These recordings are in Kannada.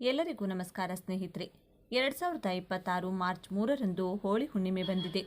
ಎಲ್ಲರಿಗೂ ನಮಸ್ಕಾರ ಸ್ನೇಹಿತರೆ. ಎರಡ್ ಸಾವಿರದ ಇಪ್ಪತ್ತಾರು ಮಾರ್ಚ್ ಮೂರರಂದು ಹೋಳಿ ಹುಣ್ಣಿಮೆ ಬಂದಿದೆ.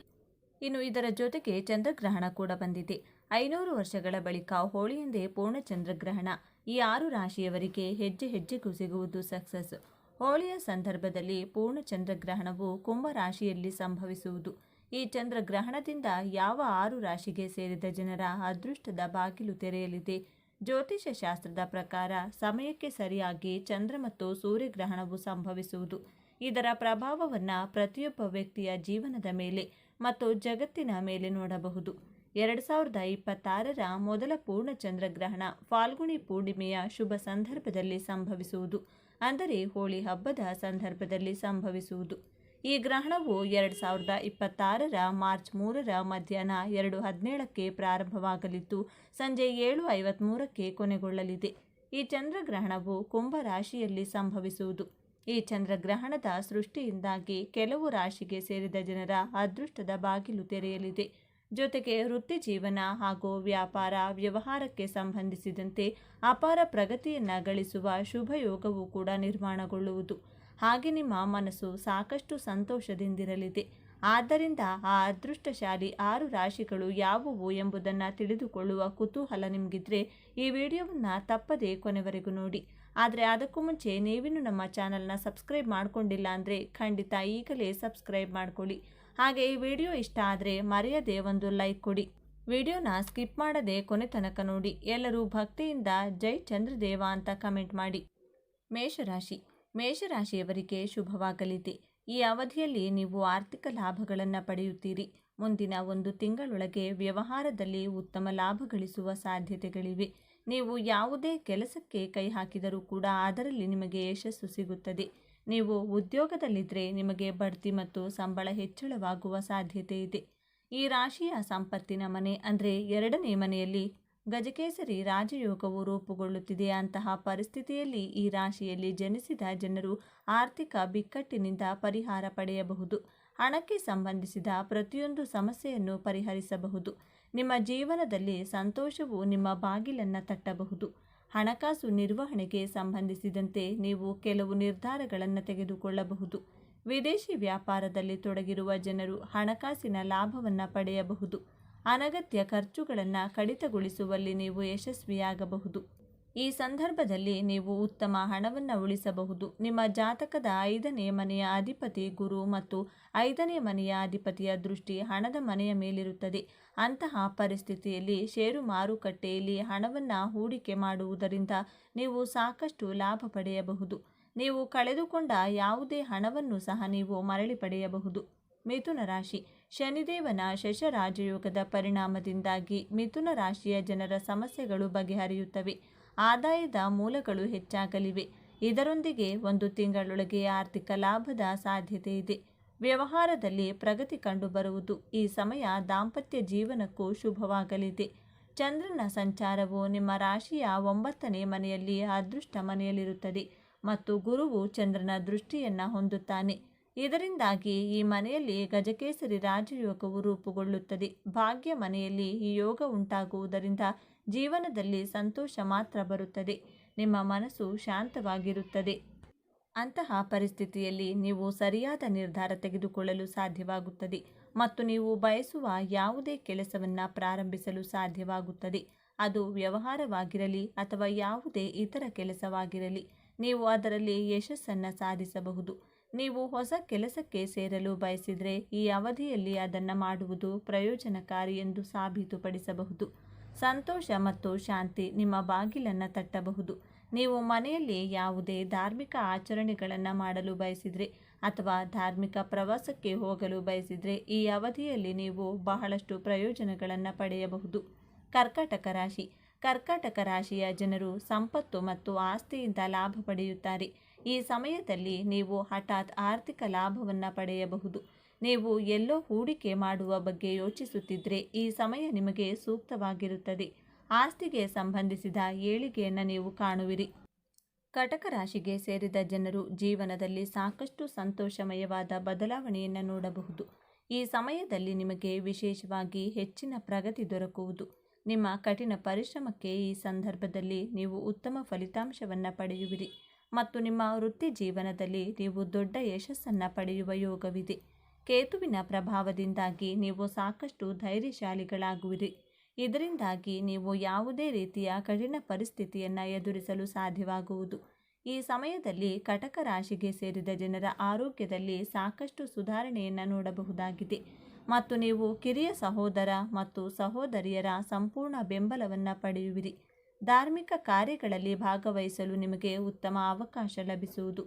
ಇನ್ನು ಇದರ ಜೊತೆಗೆ ಚಂದ್ರಗ್ರಹಣ ಕೂಡ ಬಂದಿದೆ. ಐನೂರು ವರ್ಷಗಳ ಬಳಿಕ ಹೋಳಿಯಂದೇ ಪೂರ್ಣ ಚಂದ್ರಗ್ರಹಣ. ಈ ಆರು ರಾಶಿಯವರಿಗೆ ಹೆಜ್ಜೆ ಹೆಜ್ಜೆಗೂ ಸಿಗುವುದು ಸಕ್ಸಸ್. ಹೋಳಿಯ ಸಂದರ್ಭದಲ್ಲಿ ಪೂರ್ಣ ಚಂದ್ರಗ್ರಹಣವು ಕುಂಭ ರಾಶಿಯಲ್ಲಿ ಸಂಭವಿಸುವುದು. ಈ ಚಂದ್ರಗ್ರಹಣದಿಂದ ಯಾವ ಆರು ರಾಶಿಗೆ ಸೇರಿದ ಜನರ ಅದೃಷ್ಟದ ಬಾಗಿಲು ತೆರೆಯಲಿದೆ? ಜ್ಯೋತಿಷ್ಯ ಶಾಸ್ತ್ರದ ಪ್ರಕಾರ ಸಮಯಕ್ಕೆ ಸರಿಯಾಗಿ ಚಂದ್ರ ಮತ್ತು ಸೂರ್ಯಗ್ರಹಣವು ಸಂಭವಿಸುವುದು. ಇದರ ಪ್ರಭಾವವನ್ನು ಪ್ರತಿಯೊಬ್ಬ ವ್ಯಕ್ತಿಯ ಜೀವನದ ಮೇಲೆ ಮತ್ತು ಜಗತ್ತಿನ ಮೇಲೆ ನೋಡಬಹುದು. ಎರಡು ಸಾವಿರದ ಇಪ್ಪತ್ತಾರರ ಮೊದಲ ಪೂರ್ಣ ಚಂದ್ರಗ್ರಹಣ ಫಾಲ್ಗುಣಿ ಪೂರ್ಣಿಮೆಯ ಶುಭ ಸಂದರ್ಭದಲ್ಲಿ ಸಂಭವಿಸುವುದು. ಅಂದರೆ ಹೋಳಿ ಹಬ್ಬದ ಸಂದರ್ಭದಲ್ಲಿ ಸಂಭವಿಸುವುದು. ಈ ಗ್ರಹಣವು ಎರಡು ಸಾವಿರದ ಇಪ್ಪತ್ತಾರರ ಮಾರ್ಚ್ ಮೂರರ ಮಧ್ಯಾಹ್ನ ಎರಡು ಹದಿನೇಳಕ್ಕೆ ಪ್ರಾರಂಭವಾಗಲಿದ್ದು, ಸಂಜೆ ಏಳು ಐವತ್ತ್ಮೂರಕ್ಕೆ ಕೊನೆಗೊಳ್ಳಲಿದೆ. ಈ ಚಂದ್ರಗ್ರಹಣವು ಕುಂಭ ರಾಶಿಯಲ್ಲಿ ಸಂಭವಿಸುವುದು. ಈ ಚಂದ್ರಗ್ರಹಣದ ಸೃಷ್ಟಿಯಿಂದಾಗಿ ಕೆಲವು ರಾಶಿಗೆ ಸೇರಿದ ಜನರ ಅದೃಷ್ಟದ ಬಾಗಿಲು ತೆರೆಯಲಿದೆ. ಜೊತೆಗೆ ವೃತ್ತಿ ಜೀವನ ಹಾಗೂ ವ್ಯಾಪಾರ, ವ್ಯವಹಾರಕ್ಕೆ ಸಂಬಂಧಿಸಿದಂತೆ ಅಪಾರ ಪ್ರಗತಿಯನ್ನು ಗಳಿಸುವ ಶುಭಯೋಗವೂ ಕೂಡ ನಿರ್ಮಾಣಗೊಳ್ಳುವುದು. ಹಾಗೆ ನಿಮ್ಮ ಮನಸ್ಸು ಸಾಕಷ್ಟು ಸಂತೋಷದಿಂದಿರಲಿದೆ. ಆದ್ದರಿಂದ ಆ ಅದೃಷ್ಟಶಾಲಿ ಆರು ರಾಶಿಗಳು ಯಾವುವು ಎಂಬುದನ್ನು ತಿಳಿದುಕೊಳ್ಳುವ ಕುತೂಹಲ ನಿಮಗಿದ್ರೆ ಈ ವಿಡಿಯೋವನ್ನು ತಪ್ಪದೇ ಕೊನೆವರೆಗೂ ನೋಡಿ. ಆದರೆ ಅದಕ್ಕೂ ಮುಂಚೆ ನೀವಿನ್ನು ನಮ್ಮ ಚಾನಲ್ನ ಸಬ್ಸ್ಕ್ರೈಬ್ ಮಾಡಿಕೊಂಡಿಲ್ಲ ಅಂದರೆ ಖಂಡಿತ ಈಗಲೇ ಸಬ್ಸ್ಕ್ರೈಬ್ ಮಾಡ್ಕೊಳ್ಳಿ. ಹಾಗೆ ಈ ವಿಡಿಯೋ ಇಷ್ಟ ಆದರೆ ಮರೆಯದೆ ಒಂದು ಲೈಕ್ ಕೊಡಿ. ವಿಡಿಯೋನ ಸ್ಕಿಪ್ ಮಾಡದೆ ಕೊನೆ ತನಕ ನೋಡಿ. ಎಲ್ಲರೂ ಭಕ್ತಿಯಿಂದ ಜೈ ಚಂದ್ರದೇವ ಅಂತ ಕಮೆಂಟ್ ಮಾಡಿ. ಮೇಷರಾಶಿ. ಮೇಷರಾಶಿಯವರಿಗೆ ಶುಭವಾಗಲಿದೆ. ಈ ಅವಧಿಯಲ್ಲಿ ನೀವು ಆರ್ಥಿಕ ಲಾಭಗಳನ್ನು ಪಡೆಯುತ್ತೀರಿ. ಮುಂದಿನ ಒಂದು ತಿಂಗಳೊಳಗೆ ವ್ಯವಹಾರದಲ್ಲಿ ಉತ್ತಮ ಲಾಭ ಗಳಿಸುವ ಸಾಧ್ಯತೆಗಳಿವೆ. ನೀವು ಯಾವುದೇ ಕೆಲಸಕ್ಕೆ ಕೈ ಹಾಕಿದರೂ ಕೂಡ ಅದರಲ್ಲಿ ನಿಮಗೆ ಯಶಸ್ಸು ಸಿಗುತ್ತದೆ. ನೀವು ಉದ್ಯೋಗದಲ್ಲಿದ್ದರೆ ನಿಮಗೆ ಬಡ್ತಿ ಮತ್ತು ಸಂಬಳ ಹೆಚ್ಚಳವಾಗುವ ಸಾಧ್ಯತೆ ಇದೆ. ಈ ರಾಶಿಯ ಸಂಪತ್ತಿನ ಮನೆ ಅಂದರೆ ಎರಡನೇ ಮನೆಯಲ್ಲಿ ಗಜಕೇಸರಿ ರಾಜಯೋಗವು ರೂಪುಗೊಳ್ಳುತ್ತಿದೆ ಅಂತಹ ಪರಿಸ್ಥಿತಿಯಲ್ಲಿ ಈ ರಾಶಿಯಲ್ಲಿ ಜನಿಸಿದ ಜನರು ಆರ್ಥಿಕ ಬಿಕ್ಕಟ್ಟಿನಿಂದ ಪರಿಹಾರ ಪಡೆಯಬಹುದು. ಹಣಕ್ಕೆ ಸಂಬಂಧಿಸಿದ ಪ್ರತಿಯೊಂದು ಸಮಸ್ಯೆಯನ್ನು ಪರಿಹರಿಸಬಹುದು. ನಿಮ್ಮ ಜೀವನದಲ್ಲಿ ಸಂತೋಷವು ನಿಮ್ಮ ಬಾಗಿಲನ್ನು ತಟ್ಟಬಹುದು. ಹಣಕಾಸು ನಿರ್ವಹಣೆಗೆ ಸಂಬಂಧಿಸಿದಂತೆ ನೀವು ಕೆಲವು ನಿರ್ಧಾರಗಳನ್ನು ತೆಗೆದುಕೊಳ್ಳಬಹುದು. ವಿದೇಶಿ ವ್ಯಾಪಾರದಲ್ಲಿ ತೊಡಗಿರುವ ಜನರು ಹಣಕಾಸಿನ ಲಾಭವನ್ನು ಪಡೆಯಬಹುದು. ಅನಗತ್ಯ ಖರ್ಚುಗಳನ್ನು ಕಡಿತಗೊಳಿಸುವಲ್ಲಿ ನೀವು ಯಶಸ್ವಿಯಾಗಬಹುದು. ಈ ಸಂದರ್ಭದಲ್ಲಿ ನೀವು ಉತ್ತಮ ಹಣವನ್ನು ಉಳಿಸಬಹುದು. ನಿಮ್ಮ ಜಾತಕದ ಐದನೇ ಮನೆಯ ಅಧಿಪತಿ ಗುರು ಮತ್ತು ಐದನೇ ಮನೆಯ ಅಧಿಪತಿಯ ದೃಷ್ಟಿ ಹಣದ ಮನೆಯ ಮೇಲಿರುತ್ತದೆ. ಅಂತಹ ಪರಿಸ್ಥಿತಿಯಲ್ಲಿ ಷೇರು ಮಾರುಕಟ್ಟೆಯಲ್ಲಿ ಹಣವನ್ನು ಹೂಡಿಕೆ ಮಾಡುವುದರಿಂದ ನೀವು ಸಾಕಷ್ಟು ಲಾಭ ಪಡೆಯಬಹುದು. ನೀವು ಕಳೆದುಕೊಂಡ ಯಾವುದೇ ಹಣವನ್ನು ಸಹ ನೀವು ಮರಳಿ ಪಡೆಯಬಹುದು. ಮಿಥುನ ರಾಶಿ. ಶನಿದೇವನ ಶಶರಾಜಯೋಗದ ಪರಿಣಾಮದಿಂದಾಗಿ ಮಿಥುನ ರಾಶಿಯ ಜನರ ಸಮಸ್ಯೆಗಳು ಬಗೆಹರಿಯುತ್ತವೆ. ಆದಾಯದ ಮೂಲಗಳು ಹೆಚ್ಚಾಗಲಿವೆ. ಇದರೊಂದಿಗೆ ಒಂದು ತಿಂಗಳೊಳಗೆ ಆರ್ಥಿಕ ಲಾಭದ ಸಾಧ್ಯತೆ ಇದೆ. ವ್ಯವಹಾರದಲ್ಲಿ ಪ್ರಗತಿ ಕಂಡುಬರುವುದು. ಈ ಸಮಯ ದಾಂಪತ್ಯ ಜೀವನಕ್ಕೂ ಶುಭವಾಗಲಿದೆ. ಚಂದ್ರನ ಸಂಚಾರವು ನಿಮ್ಮ ರಾಶಿಯ ಒಂಬತ್ತನೇ ಮನೆಯಲ್ಲಿ ಅದೃಷ್ಟ ಮನೆಯಲ್ಲಿರುತ್ತದೆ ಮತ್ತು ಗುರುವು ಚಂದ್ರನ ದೃಷ್ಟಿಯನ್ನು ಹೊಂದುತ್ತಾನೆ. ಇದರಿಂದಾಗಿ ಈ ಮನೆಯಲ್ಲಿ ಗಜಕೇಸರಿ ರಾಜಯೋಗವು ರೂಪುಗೊಳ್ಳುತ್ತದೆ. ಭಾಗ್ಯ ಮನೆಯಲ್ಲಿ ಈ ಯೋಗ ಉಂಟಾಗುವುದರಿಂದ ಜೀವನದಲ್ಲಿ ಸಂತೋಷ ಮಾತ್ರ ಬರುತ್ತದೆ. ನಿಮ್ಮ ಮನಸ್ಸು ಶಾಂತವಾಗಿರುತ್ತದೆ. ಅಂತಹ ಪರಿಸ್ಥಿತಿಯಲ್ಲಿ ನೀವು ಸರಿಯಾದ ನಿರ್ಧಾರ ತೆಗೆದುಕೊಳ್ಳಲು ಸಾಧ್ಯವಾಗುತ್ತದೆ ಮತ್ತು ನೀವು ಬಯಸುವ ಯಾವುದೇ ಕೆಲಸವನ್ನು ಪ್ರಾರಂಭಿಸಲು ಸಾಧ್ಯವಾಗುತ್ತದೆ. ಅದು ವ್ಯವಹಾರವಾಗಿರಲಿ ಅಥವಾ ಯಾವುದೇ ಇತರ ಕೆಲಸವಾಗಿರಲಿ, ನೀವು ಅದರಲ್ಲಿ ಯಶಸ್ಸನ್ನು ಸಾಧಿಸಬಹುದು. ನೀವು ಹೊಸ ಕೆಲಸಕ್ಕೆ ಸೇರಲು ಬಯಸಿದರೆ ಈ ಅವಧಿಯಲ್ಲಿ ಅದನ್ನು ಮಾಡುವುದು ಪ್ರಯೋಜನಕಾರಿ ಎಂದು ಸಾಬೀತುಪಡಿಸಬಹುದು. ಸಂತೋಷ ಮತ್ತು ಶಾಂತಿ ನಿಮ್ಮ ಬಾಗಿಲನ್ನು ತಟ್ಟಬಹುದು. ನೀವು ಮನೆಯಲ್ಲಿ ಯಾವುದೇ ಧಾರ್ಮಿಕ ಆಚರಣೆಗಳನ್ನು ಮಾಡಲು ಬಯಸಿದರೆ ಅಥವಾ ಧಾರ್ಮಿಕ ಪ್ರವಾಸಕ್ಕೆ ಹೋಗಲು ಬಯಸಿದರೆ ಈ ಅವಧಿಯಲ್ಲಿ ನೀವು ಬಹಳಷ್ಟು ಪ್ರಯೋಜನಗಳನ್ನು ಪಡೆಯಬಹುದು. ಕರ್ಕಾಟಕ ರಾಶಿ. ಕರ್ಕಾಟಕ ರಾಶಿಯ ಜನರು ಸಂಪತ್ತು ಮತ್ತು ಆಸ್ತಿಯಿಂದ ಲಾಭ ಪಡೆಯುತ್ತಾರೆ. ಈ ಸಮಯದಲ್ಲಿ ನೀವು ಹಠಾತ್ ಆರ್ಥಿಕ ಲಾಭವನ್ನು ಪಡೆಯಬಹುದು. ನೀವು ಎಲ್ಲೋ ಹೂಡಿಕೆ ಮಾಡುವ ಬಗ್ಗೆ ಯೋಚಿಸುತ್ತಿದ್ದರೆ ಈ ಸಮಯ ನಿಮಗೆ ಸೂಕ್ತವಾಗಿರುತ್ತದೆ. ಆಸ್ತಿಗೆ ಸಂಬಂಧಿಸಿದ ಏಳಿಗೆಯನ್ನು ನೀವು ಕಾಣುವಿರಿ. ಕಟಕ ರಾಶಿಗೆ ಸೇರಿದ ಜನರು ಜೀವನದಲ್ಲಿ ಸಾಕಷ್ಟು ಸಂತೋಷಮಯವಾದ ಬದಲಾವಣೆಯನ್ನು ನೋಡಬಹುದು. ಈ ಸಮಯದಲ್ಲಿ ನಿಮಗೆ ವಿಶೇಷವಾಗಿ ಹೆಚ್ಚಿನ ಪ್ರಗತಿ ದೊರಕುವುದು. ನಿಮ್ಮ ಕಠಿಣ ಪರಿಶ್ರಮಕ್ಕೆ ಈ ಸಂದರ್ಭದಲ್ಲಿ ನೀವು ಉತ್ತಮ ಫಲಿತಾಂಶವನ್ನು ಪಡೆಯುವಿರಿ. ಮತ್ತು ನಿಮ್ಮ ವೃತ್ತಿ ಜೀವನದಲ್ಲಿ ನೀವು ದೊಡ್ಡ ಯಶಸ್ಸನ್ನು ಪಡೆಯುವ ಯೋಗವಿದೆ. ಕೇತುವಿನ ಪ್ರಭಾವದಿಂದಾಗಿ ನೀವು ಸಾಕಷ್ಟು ಧೈರ್ಯಶಾಲಿಗಳಾಗುವಿರಿ. ಇದರಿಂದಾಗಿ ನೀವು ಯಾವುದೇ ರೀತಿಯ ಕಠಿಣ ಪರಿಸ್ಥಿತಿಯನ್ನು ಎದುರಿಸಲು ಸಾಧ್ಯವಾಗುವುದು. ಈ ಸಮಯದಲ್ಲಿ ಕಟಕ ರಾಶಿಗೆ ಸೇರಿದ ಜನರ ಆರೋಗ್ಯದಲ್ಲಿ ಸಾಕಷ್ಟು ಸುಧಾರಣೆಯನ್ನು ನೋಡಬಹುದಾಗಿದೆ. ಮತ್ತು ನೀವು ಕಿರಿಯ ಸಹೋದರ ಮತ್ತು ಸಹೋದರಿಯರ ಸಂಪೂರ್ಣ ಬೆಂಬಲವನ್ನು ಪಡೆಯುವಿರಿ. ಧಾರ್ಮಿಕ ಕಾರ್ಯಗಳಲ್ಲಿ ಭಾಗವಹಿಸಲು ನಿಮಗೆ ಉತ್ತಮ ಅವಕಾಶ ಲಭಿಸುವುದು.